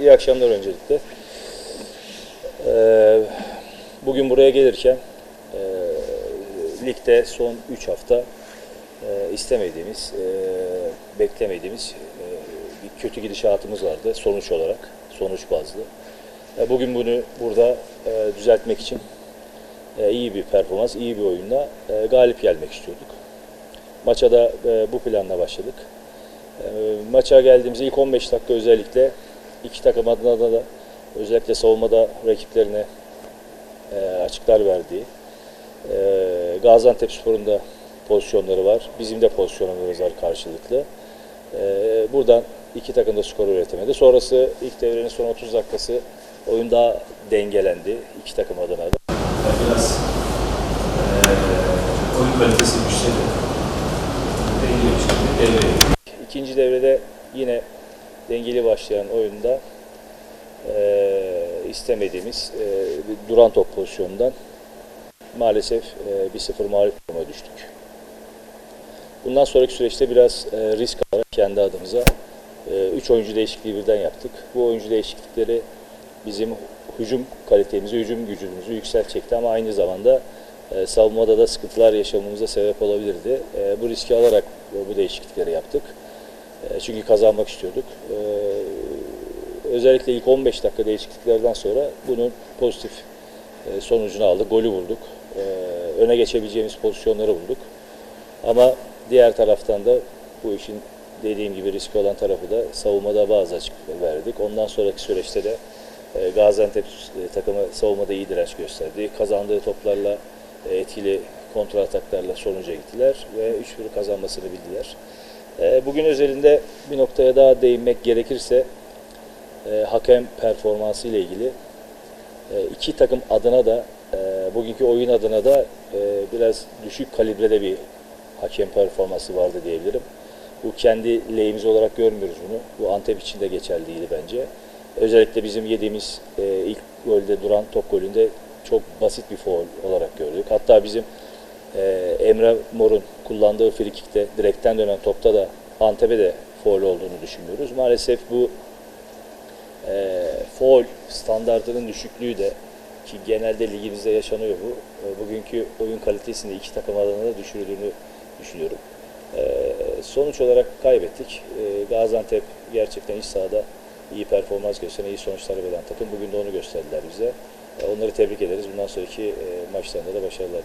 İyi akşamlar öncelikle. Ee, bugün buraya gelirken e, ligde son 3 hafta e, istemediğimiz, e, beklemediğimiz e, bir kötü gidişatımız vardı sonuç olarak, sonuç bazlı. E, bugün bunu burada e, düzeltmek için e, iyi bir performans, iyi bir oyunla e, galip gelmek istiyorduk. Maça da e, bu planla başladık. E, maça geldiğimizde ilk 15 dakika özellikle iki takım adına da, özellikle savunmada rakiplerine e, açıklar verdiği, e, Gaziantep Spor'un da pozisyonları var. Bizim de pozisyonlarımız var karşılıklı. E, buradan iki takım da skor üretemedi. Sonrası ilk devrenin son 30 dakikası oyun daha dengelendi iki takım adına da. biraz eee oyun kalitesi şekilde devreye. İkinci devrede yine dengeli başlayan oyunda eee, istemediğimiz eee, bir duran top pozisyonundan maalesef eee, 1-0 mağlup olmaya düştük. Bundan sonraki süreçte biraz eee, risk alarak kendi adımıza 3 oyuncu değişikliği birden yaptık. Bu oyuncu değişiklikleri bizim hücum kalitemizi, hücum gücümüzü yükseltecekti ama aynı zamanda e, savunmada da sıkıntılar yaşamamıza sebep olabilirdi. E, bu riski alarak e, bu değişiklikleri yaptık. E, çünkü kazanmak istiyorduk. E, özellikle ilk 15 dakika değişikliklerden sonra bunun pozitif e, sonucunu aldık. Golü bulduk. E, öne geçebileceğimiz pozisyonları bulduk. Ama diğer taraftan da bu işin dediğim gibi riski olan tarafı da savunmada bazı açıklıklar verdik. Ondan sonraki süreçte de Gaziantep takımı savunmada iyi direnç gösterdi. Kazandığı toplarla etkili kontrol ataklarla sonuca gittiler ve 3-1 kazanmasını bildiler. E, Bugün özelinde bir noktaya daha değinmek gerekirse e, hakem performansı ile ilgili e, iki takım adına da e, bugünkü oyun adına da biraz düşük kalibrede bir hakem performansı vardı diyebilirim. Bu kendi lehimiz olarak görmüyoruz bunu. Bu Antep için de geçerli değildi bence. Özellikle bizim yediğimiz ilk golde duran top golünde çok basit bir foul olarak gördük. Hatta bizim e, Emre Mor'un kullandığı frikikte direkten dönen topta da Antep'e de foul olduğunu düşünüyoruz. Maalesef bu e, foul standartının düşüklüğü de ki genelde ligimizde yaşanıyor bu. E, bugünkü oyun kalitesini iki takım adına da düşürdüğünü düşünüyorum. E, sonuç olarak kaybettik. E, Gaziantep gerçekten iç sahada iyi performans gösteren, iyi sonuçlar veren takım. Bugün de onu gösterdiler bize. E, onları tebrik ederiz. Bundan sonraki e, maçlarında da başarılar.